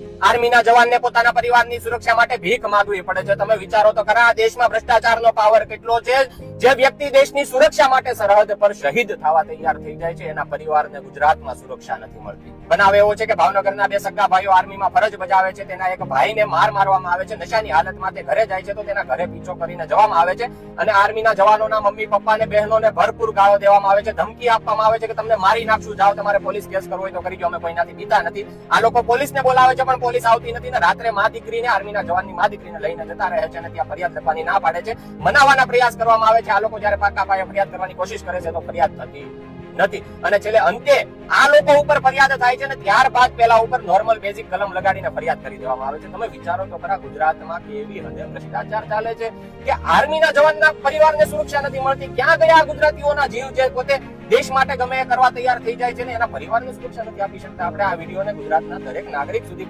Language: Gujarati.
આર્મીના જવાનને પોતાના પરિવારની સુરક્ષા માટે ભીખ માંગવી પડે છે. તમે વિચારો તો ખરા દેશમાં ભ્રષ્ટાચારનો પાવર કેટલો છે? જે વ્યક્તિ દેશની સુરક્ષા માટે સરહદ પર શહીદ થવા તૈયાર થઈ જાય છે, એના પરિવારને ગુજરાતમાં સુરક્ષા નથી મળતી. બનાવ એવો છે કે ભાવનગરના બે સગા ભાઈઓ આર્મીમાં ફરજ બજાવે છે, તેના એક ભાઈને માર મારવામાં આવે છે, નશાની હાલતમાં તે ઘરે જાય છે, તો તેના ઘરે પીછો કરીને જવામાં આવે છે અને આર્મીના જવાનોના મમ્મી પપ્પાને બહેનોને ભરપૂર ગાળો દેવામાં આવે છે. ધમકી આપવામાં આવે છે કે તમને મારી નાખશું, જાઓ, તમારે પોલીસ કેસ કરવો હોય તો કરી અમે કોઈનાથી બીતા નથી. આ લોકો પોલીસને બોલાવે છે પણ પોલીસ આવતી નથી ને રાત્રે મા દીકરીને, આર્મીના જવાનની મા દીકરીને લઈને જતા રહે છે અને ત્યાં ફરિયાદ લખવાની ના પાડે છે. મનાવવાના પ્રયાસ કરવામાં આવે છે. આ લોકો જયારે પાકા પાયે ફરિયાદ કરવાની કોશિશ કરે છે તો ફરિયાદ થતી નથી. અને છેલ્લે અંતે આ લોકો ઉપર ફરિયાદ થાય છે અને ત્યારબાદ પેલા ઉપર નોર્મલ બેઝિક કલમ લગાડીને ફરિયાદ કરી દેવામાં આવે છે. તમે વિચારો તો ખરા ગુજરાતમાં કેવી હદે ભ્રષ્ટાચાર ચાલે છે કે આર્મીના જવાનના પરિવારને સુરક્ષા નથી મળતી. ક્યાં ગયા ગુજરાતીઓના જીવ જે પોતે દેશ માટે ગમે કરવા તૈયાર થઈ જાય છે ને એના પરિવારને સુરક્ષા નથી આપી શકતા. આપણે આ વિડીયોને ગુજરાતના દરેક નાગરિક સુધી